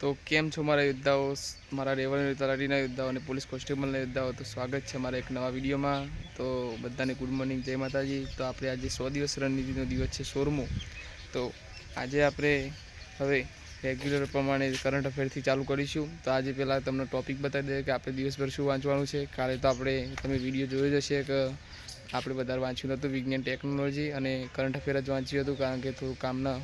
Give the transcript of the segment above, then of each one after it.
તો કેમ છો મારા યોદ્ધાઓ? મારા રેવન્યુ તલાટીના યોદ્ધાઓ અને પોલીસ કોન્સ્ટેબલના યોદ્ધાઓ, તો સ્વાગત છે મારા એક નવા વિડીયોમાં. તો બધાને ગુડ મોર્નિંગ, જય માતાજી. તો આપણે આજે સો દિવસ રણનીતિનો દિવસ છે સોરમો. તો આજે આપણે હવે રેગ્યુલર પ્રમાણે કરંટ અફેરથી ચાલુ કરીશું. તો આજે પહેલાં તમને ટોપિક બતાવી દઈએ કે આપણે દિવસભર શું વાંચવાનું છે. કાલે તો આપણે, તમે વીડિયો જોયો જ હશે કે આપણે વધારે વાંચ્યું નહોતું. વિજ્ઞાન ટેકનોલોજી અને કરંટ અફેર જ વાંચ્યું હતું, કારણ કે થોડું કામના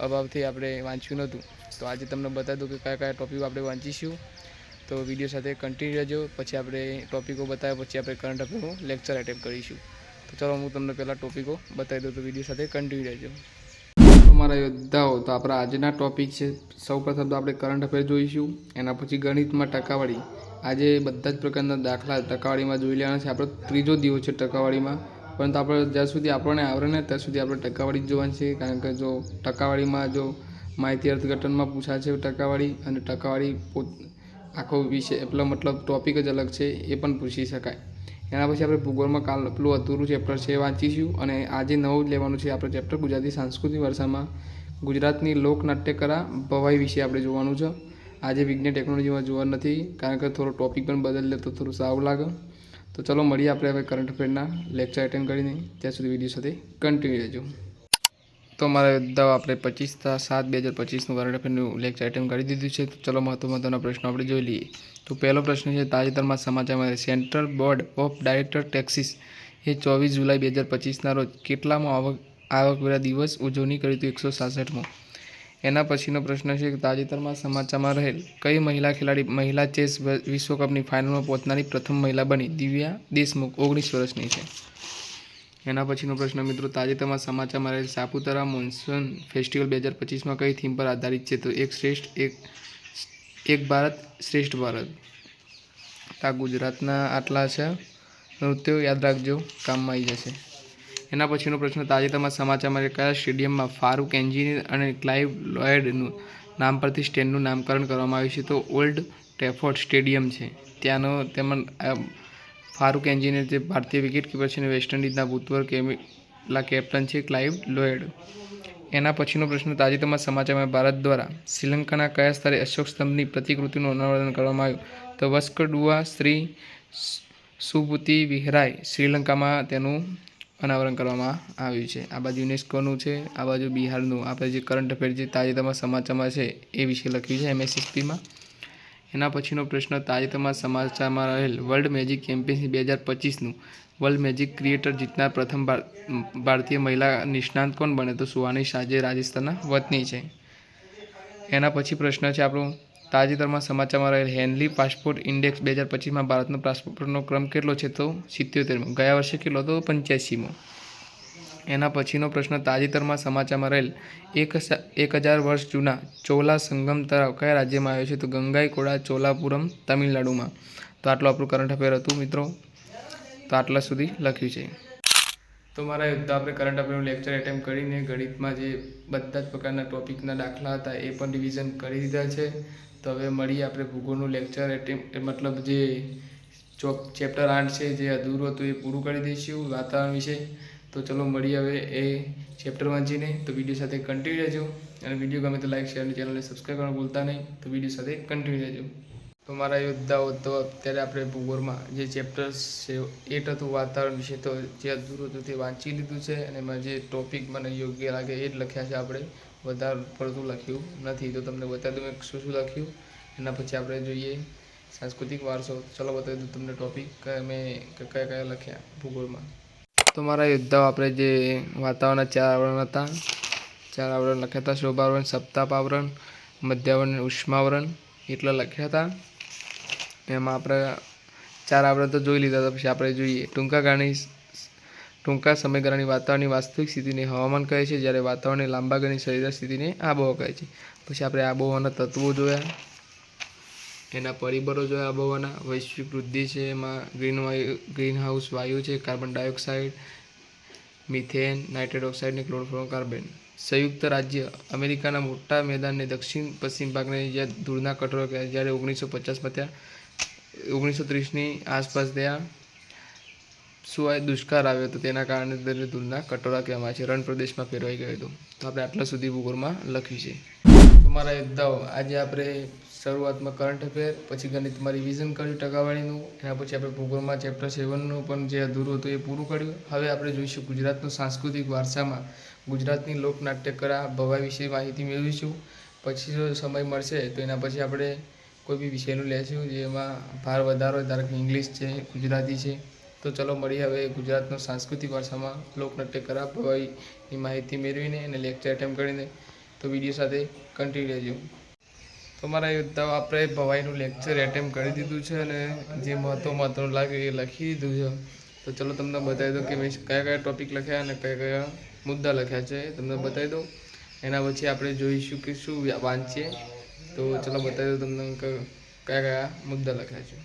અભાવથી આપણે વાંચ્યું નહોતું. તો આજે તમને બતાવી દઉં કે કયા કયા ટોપિકો આપણે વાંચીશું. તો વીડિયો સાથે કન્ટિન્યુ રહેજો. પછી આપણે ટોપિકો બતાવ્યા પછી આપણે કરંટ અફેરનું લેક્ચર એટેમ્પ કરીશું. તો ચાલો હું તમને પહેલાં ટોપિકો બતાવી દઉં તો વીડિયો સાથે કન્ટિન્યુ રહેજો. મારા યોદ્ધાઓ, તો આપણા આજના ટોપિક છે. સૌપ્રથમ તો આપણે કરંટ અફેર જોઈશું. એના પછી ગણિતમાં ટકાવાળી આજે બધા જ પ્રકારના દાખલા ટકાવાળીમાં જોઈ લેવાના છે. આપણો ત્રીજો દિવસ છે ટકાવાળીમાં પરંતુ આપણે જ્યાં સુધી આપણને આવડે ને ત્યાં સુધી આપણે ટકાવાળી જ જોવાની છે, કારણ કે જો ટકાવાળીમાં જો માહિતી અર્થઘટનમાં પૂછાય છે ટકાવાળી અને ટકાવાળી પોત, આખો વિષય, એટલો મતલબ ટોપિક જ અલગ છે, એ પણ પૂછી શકાય. એના પછી આપણે ભૂગોળમાં કાલ પેલું અધૂરું ચેપ્ટર છે વાંચીશું અને આજે નવું લેવાનું છે આપણે ચેપ્ટર ગુજરાતી સાંસ્કૃતિક વારસામાં. ગુજરાતની લોકનાટ્યકળા ભવાઈ વિશે આપણે જોવાનું છે. આજે વિજ્ઞાન ટેકનોલોજીમાં જોવા નથી, કારણ કે થોડો ટોપિક પણ બદલે તો થોડું સારું લાગે. તો ચલો મળીએ આપણે હવે કરંટ અફેરના લેક્ચર એટેન્ડ કરીને. ત્યાં સુધી વીડિયો સાથે કન્ટિન્યુ રહેજો. તો મારા યોદ્ધાઓ આપણે પચીસ સાત બે હજાર પચીસનું કરંટ અફેરનું લેક્ચર એટેન્ડ કરી દીધું છે. તો ચલો મહત્વ મહત્વના પ્રશ્નો આપણે જોઈ લઈએ. તો પહેલો પ્રશ્ન છે, તાજેતરમાં સમાચારમાં central board of director taxes એ ચોવીસ જુલાઈ બે હજાર પચીસના રોજ કેટલામાં આવક, આવકવેરા દિવસ ઉજવણી કરી હતી એકસો સાસઠમો. એના પછીનો પ્રશ્ન છે તાજેતરમાં સમાચારમાં રહેલ કઈ મહિલા ખેલાડી મહિલા ચેસ વિશ્વકપની ફાઇનલમાં પહોંચનારી પ્રથમ મહિલા બની? દિવ્યા દેશમુખ, ઓગણીસ વર્ષની છે. એના પછીનો પ્રશ્ન, મિત્રો, તાજેતરમાં સમાચારમાં રહેલ સાપુતારા મોન્સૂન ફેસ્ટિવલ બે હજાર પચીસમાં કઈ થીમ પર આધારિત છે? તો એક શ્રેષ્ઠ, એક એક ભારત, શ્રેષ્ઠ ભારત. આ ગુજરાતના આટલા છે. નૃત્યો યાદ રાખજો, કામમાં આવી જશે. એના પછીનો પ્રશ્ન, તાજેતરમાં સમાચારમાં કયા સ્ટેડિયમમાં ફારૂક એન્જિનિયર અને ક્લાઇવ લોયડનું નામ પરથી સ્ટેન્ડનું નામકરણ કરવામાં આવ્યું છે. તો ઓલ્ડ ટ્રેફોર્ડ સ્ટેડિયમ છે. ત્યાંનો તેમાં ફારૂક એન્જિનિયર જે ભારતીય વિકેટ કીપર છે અને વેસ્ટ ઇન્ડિઝના ભૂતપૂર્વ કેમિલા કેપ્ટન છે ક્લાઇવ લોયડ. એના પછીનો પ્રશ્ન, તાજેતરમાં સમાચારમાં ભારત દ્વારા શ્રીલંકાના કયા સ્તરે અશોક સ્તંભની પ્રતિકૃતિનું અનાવરણ કરવામાં આવ્યું? તો વસ્કડુઆ શ્રી સુબુતિ વિહરાય શ્રીલંકામાં તેનું અનાવરણ કરવામાં આવ્યું છે. આ બાજુ યુનેસ્કોનું છે, આ બાજુ બિહારનું. આપણે જે કરંટ અફેર જે તાજેતરમાં સમાચારમાં છે એ વિશે લખ્યું છે એમએસએસપીમાં. એના પછીનો પ્રશ્ન, તાજેતરમાં સમાચારમાં રહેલ વર્લ્ડ મેજિક ચેમ્પિયનશિપ બે હજાર પચીસનું વર્લ્ડ મેજિક ક્રિએટર જીતનાર પ્રથમ ભાર- ભારતીય મહિલા નિષ્ણાંત કોણ બને? તો સુહાની શાહ જે રાજસ્થાનના વતની છે. એના પછી પ્રશ્ન છે આપણો તાજેતરમાં સમાચારમાં રહેલ હેનલી પાસપોર્ટ ઇન્ડેક્સ બે હજાર પચીસમાં ભારતનો પાસપોર્ટનો ક્રમ કેટલો છે તો સિત્યોતેરમો. ગયા વર્ષે કેટલો હતો? પંચ્યાસીમો. એના પછીનો પ્રશ્ન તાજેતરમાં સમાચારમાં રહેલ એક એક હજાર વર્ષ જૂના ચોલા સંગમ તળાવ કયા રાજ્યમાં આવ્યો છે? તો ગંગાઈકોડા, ચોલાપુરમ, તમિલનાડુમાં. તો આટલું આપણું કરંટ અફેર હતું મિત્રો. તો આટલા સુધી લખ્યું છે. તો મારા યુદ્ધ આપણે કરંટ અફેરનું લેક્ચર એટેમ્પ કરીને ગણિતમાં જે બધા જ પ્રકારના ટોપિકના દાખલા હતા એ પણ રિવિઝન કરી દીધા છે. તો હવે મળીએ આપણે ભૂગોળનું લેક્ચર એટેમ્પ મતલબ જે ચોક ચેપ્ટર આઠ છે જે અધૂરું હતું એ પૂરું કરી દઈશું વાતાવરણ વિશે. તો ચલો મળીએ હવે એ ચેપ્ટર વાંચીને તો વીડિયો સાથે કન્ટિન્યુ રહેજો. અને વીડિયો ગમે તો લાઈક શેર અને ચેનલને સબસ્ક્રાઈબ કરવાનું ભૂલતા નહીં. તો વીડિયો સાથે કન્ટિન્યુ રહેજો. તો મારા યોદ્ધાઓ તો અત્યારે આપણે ભૂગોળમાં જે ચેપ્ટર્સ છે એટ હતું વાતાવરણ વિશે તો જે અધૂરું હતું તે વાંચી લીધું છે અને એમાં જે ટોપિક મને યોગ્ય લાગે એ જ લખ્યા છે આપણે. વધારે પડતું લખ્યું નથી, તો તમને બતાવી દઉં મેં શું શું લખ્યું. એના પછી આપણે જોઈએ સાંસ્કૃતિક વારસો. ચલો બતાવી દઉં તમને ટોપિક મેં કયા કયા લખ્યા ભૂગોળમાં. તો મારા યોદ્ધાઓ આપણે જે વાતાવરણના ચાર આવરણ હતા, ચાર આવરણ લખ્યા હતા. શોભાવરણ સપ્તાપ આવરણ મધ્યાવરણ ઉષ્માવરણ. એટલા લખ્યા હતા. એમાં આપણે ચાર આવરણ તો જોઈ લીધા હતા, પછી આપણે જોઈએ. ટૂંકા ગાળાની ટૂંકા સમયગાળાની વાતાવરણની વાસ્તવિક સ્થિતિને હવામાન કહે છે, જ્યારે વાતાવરણની લાંબા ગાળાની સરેરાશ સ્થિતિને આબોહવા કહે છે. પછી આપણે આબોહવાના તત્વો જોયા. એના પરિબળો જોયા આબોહવાના. વૈશ્વિક વૃદ્ધિ છે, એમાં ગ્રીન વાયુ ગ્રીન હાઉસ વાયુ છે, carbon dioxide, methane, nitrate oxide અને ક્લોરોફ્લોરોકાર્બન સંયુક્ત રાજ્ય અમેરિકાના મોટા મેદાનને દક્ષિણ પશ્ચિમ ભાગને જ્યાં ધૂળના કટોરો કહેવાય જ્યારે ઓગણીસો પચાસમાં ત્યાં ઓગણીસો ત્રીસની આસપાસ ત્યાં આ દુષ્કાળ આવ્યો હતો તેના કારણે તેને ધૂળના કટોરા કહેવામાં છે, રણ પ્રદેશમાં ફેરવાઈ ગયો હતો. તો આપણે આટલા સુધી ભૂગોળમાં લખ્યું છે. મારા યોદ્ધાઓ આજે આપણે શરૂઆતમાં કરંટ અફેર પછી ગણિતમાં રિવિઝન કર્યું ટકાવાળીનું એના પછી આપણે ભૂગોળમાં ચેપ્ટર સેવનનું પણ જે અધૂરું હતું એ પૂરું કર્યું. હવે આપણે જોઈશું ગુજરાતનું સાંસ્કૃતિક વારસામાં ગુજરાતની લોકનાટ્ય કળા ભવાઈ વિશે માહિતી મેળવીશું. પછી જો સમય મળશે તો એના પછી આપણે કોઈ બી વિષયનું લેશું જેમાં ભાર વધારો ધારો કે ઇંગ્લિશ છે, ગુજરાતી છે, તો ચલો મળીએ હવે ગુજરાતનો સાંસ્કૃતિક વારસામાં લોકનાટ્ય કળા ભવાઈની માહિતી મેળવીને અને લેક્ચર એટેમ્પ કરીને તો વીડિયો સાથે કન્ટિન્યુ રહેજો. તો મારા યોદ્ધાઓ આપણે ભવાઈનું લેક્ચર એટેમ્પ કરી દીધું છે અને જે મહત્વ મહત્વનું લાગ્યું એ લખી દીધું છે. તો ચલો તમને બતાવી દઉં કે મેં કયા કયા ટોપિક લખ્યા અને કયા કયા મુદ્દા લખ્યા છે. તમને બતાવી દઉં. એના પછી આપણે જોઈશું કે શું વાંચીએ. તો ચલો બતાવી દઉં તમને કયા કયા મુદ્દા લખ્યા છે.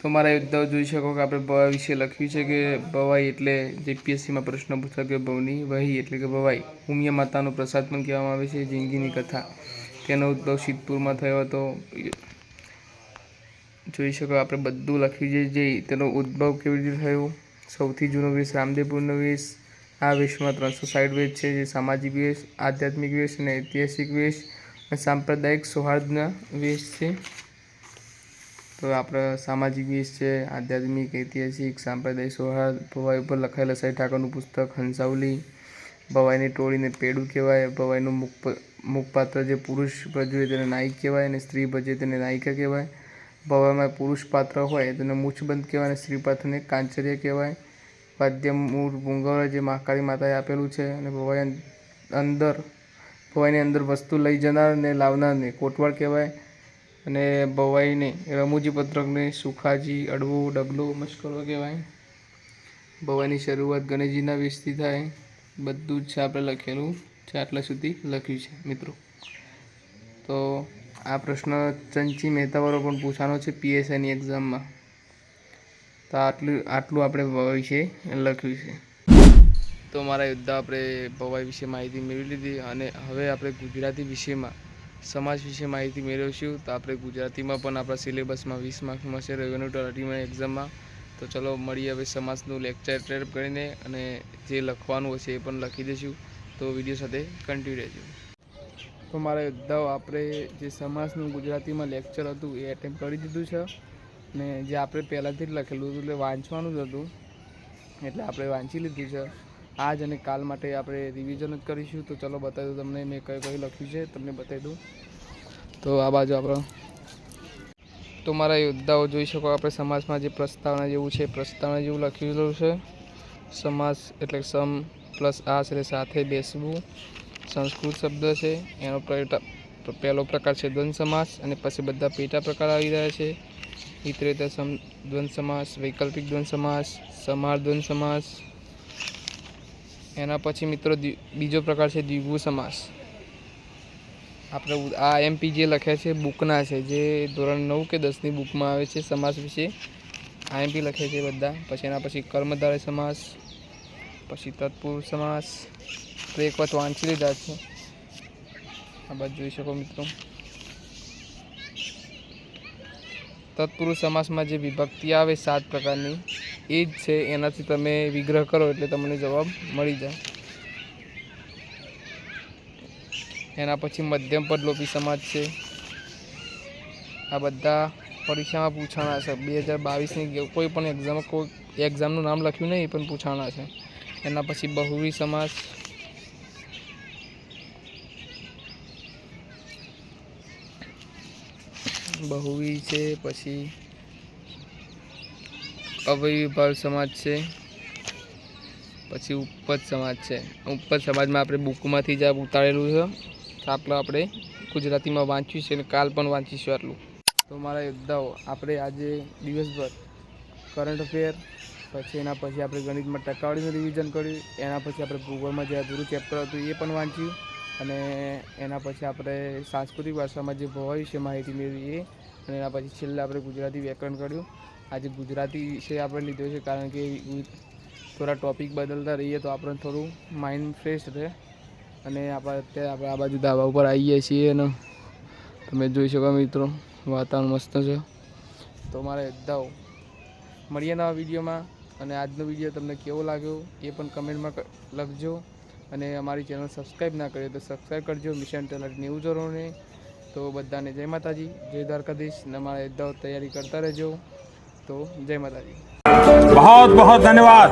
તો મારા યોદ્ધાઓ જોઈ શકો કે આપણે ભવાઈ વિશે લખ્યું છે કે ભવાઈ એટલે જેપીએસસીમાં પ્રશ્ન પૂછાય કે ભવની વહી એટલે કે ભવાઈ ઉમિયા માતાનો પ્રસાદ પણ કહેવામાં આવે છે, જિંદગીની કથા. તેનો ઉદ્ભવ સિદ્ધપુરમાં થયો હતો. જોઈ શકો આપણે બધું લખ્યું છે જે તેનો ઉદ્ભવ કેવી રીતે થયો. સૌથી જૂનો વેશ રામદેવપુરનો વેશ. આ વેશમાં ત્રણસો સાઠ વેશ છે, જે સામાજિક વેશ, આધ્યાત્મિક વેશ અને ઐતિહાસિક વેશ. સાંપ્રદાયિક સૌહાર્દના વેશ છે. તો આપણા સામાજિક વેશ છે, આધ્યાત્મિક, ઐતિહાસિક, સાંપ્રદાયિક સૌહાર્દ, ભવાઈ ઉપર લખાયેલા સાઈ ઠાકરનું પુસ્તક, હંસાવલી, ભવાઈની ટોળીને પેડું કહેવાય, ભવાઈનું મુખ મુખપાત્ર જે પુરુષ ભજવે તેને નાયક કહેવાય અને સ્ત્રી ભજવે તેને નાયિકા કહેવાય. ભવાઈમાં પુરુષ પાત્ર હોય તેને મૂછબંધ કહેવાય અને સ્ત્રી પાત્રને કાંચર્ય કહેવાય. વાદ્ય મૂળ ભૂંગળ જે મહાકાળી માતાએ આપેલું છે અને ભવાઈ અંદર ભવાઈની અંદર વસ્તુ લઈ જનાર ને લાવનારને કોટવાળ કહેવાય. અને ભવાઈને રમૂજી પત્રકને સુખાજી, અડવું ડબલું મશ્કરો કહેવાય. ભવાઈની શરૂઆત ગણેશજીના વેશથી થાય. બધું જ છે આપણે લખેલું છે, આટલા સુધી લખ્યું છે, મિત્રો. તો આ પ્રશ્ન ચંચી મહેતાવાળો પણ પૂછવાનો છે પીએસઆઈની એક્ઝામમાં તો આટલું આટલું આપણે વિશે લખ્યું છે. તો મારા યોદ્ધા આપણે ભવાઈ વિશે માહિતી મેળવી લીધી અને હવે આપણે ગુજરાતી વિષયમાં, સમાજ વિશે માહિતી મેળવીશું. તો આપણે ગુજરાતીમાં પણ આપણા સિલેબસમાં વીસ માર્ક્સમાં મળશે રેવન્યુ તલાટીમાં એક્ઝામમાં તો ચલો, મળીએ હવે સમાજનું લેક્ચર ટ્રેપ કરીને અને જે લખવાનું હશે એ પણ લખી દઈશું. તો વીડિયો સાથે કન્ટિન્યુ રહેજો. તો મારા યોદ્ધાઓ આપણે જે સમાજનું ગુજરાતીમાં લેક્ચર હતું એ એટેમ્પ કરી દીધું છે. ને જે આપણે પહેલાંથી જ લખેલું હતું, એટલે વાંચવાનું જ હતું. એટલે આપણે વાંચી લીધું છે. આજ અને કાલ માટે આપણે રિવિઝન જ કરીશું. તો ચલો બતાવી દઉં તમને, મેં કયું કયું લખ્યું છે, તમને બતાવી દઉં. તો આ બાજુ આપણો. તો મારા યોદ્ધાઓ જોઈ શકો, આપણે સમાજમાં જે પ્રસ્તાવના જેવું છે, પ્રસ્તાવના જેવું લખેલું છે. સમાસ એટલે સમ પ્લસ આસ એટલે સાથે બેસવું. સંસ્કૃત શબ્દ છે, એનો પહેલો પ્રકાર છે દ્વંદ સમાસ, અને પછી બધા પેટા પ્રકાર આવી રહ્યા છે. ઇતરેતર સમ, દ્વંદ સમાસ, વૈકલ્પિક દ્વંદ સમાસ સમાર દ્વંદ સમાસ એના પછી મિત્રો બીજો પ્રકાર છે દ્વિગુ સમાસ. આપણે આ એમપી જે લખ્યા છે, બુકના છે, જે ધોરણ નવ કે દસની બુકમાં આવે છે સમાસ વિશે. આઈએમપી લખ્યા છે બધા. પછી એના પછી કર્મધારય સમાસ, પછી તત્પુરુષ સમાસ તો એક વાત વાંચી લીધા છે. આ બાજુ જોઈ શકો મિત્રો. તત્પુરુષ સમાસમાં જે વિભક્તિ આવે સાત પ્રકારની, એ જ છે, એનાથી તમે વિગ્રહ કરો એટલે તમને જવાબ મળી જાય. એના પછી મધ્યમ પદ લોપી સમાજ છે. આ બધા પરીક્ષામાં પૂછાણા છે. બે હજાર બાવીસની કોઈ પણ એક્ઝામ કોઈ એક્ઝામનું નામ લખ્યું નહીં એ પણ પૂછાણા છે. એના પછી બહુવી સમાસ બહુવી છે, પછી અવયવી ભાવ સમાજ છે, પછી ઉપજ સમાજ છે. ઉપજ સમાજમાં આપણે બુકમાંથી જ ઉતારેલું છે. આટલું આપણે ગુજરાતીમાં વાંચ્યું છે અને કાલ પણ વાંચીશું આટલું. તો મારા યોદ્ધાઓ, આપણે આજે દિવસભર કરંટ અફેર પછી એના પછી આપણે ગણિતમાં ટકાવડીનું રિવિઝન કર્યું, એના પછી આપણે ભૂગોળમાં જે અધૂરું ચેપ્ટર હતું એ પણ વાંચ્યું. અને એના પછી આપણે સાંસ્કૃતિક ભાષામાં જે ભવાઈ વિશે માહિતી મેળવી એ અને એના પછી છેલ્લે આપણે ગુજરાતી વ્યાકરણ કર્યું. આજે ગુજરાતી વિષય આપણે લીધો છે કારણ કે થોડા ટોપિક બદલતા રહીએ તો આપણને થોડું માઇન્ડ ફ્રેશ રહે. અને આપણે અત્યારે આપણે આ બાજુ ધાબા ઉપર આવીએ છીએ અને તમે જોઈ શકો મિત્રો, વાતાવરણ મસ્ત છે. તો મારા યોદ્ધાઓ મળીએ નવા વિડીયોમાં અને આજનો વીડિયો તમને કેવો લાગ્યો એ પણ કમેન્ટમાં લખજો. અને અમારી ચેનલ સબસ્ક્રાઈબ ના કરીએ તો સબસ્ક્રાઈબ કરજો મિશન તલાટી ન્યૂઝરોને તો બધાને જય માતાજી જય દ્વારકાધીશ અને અમારા યોદ્ધાઓ તૈયારી કરતા રહેજો તો જય માતાજી बहुत बहुत धन्यवाद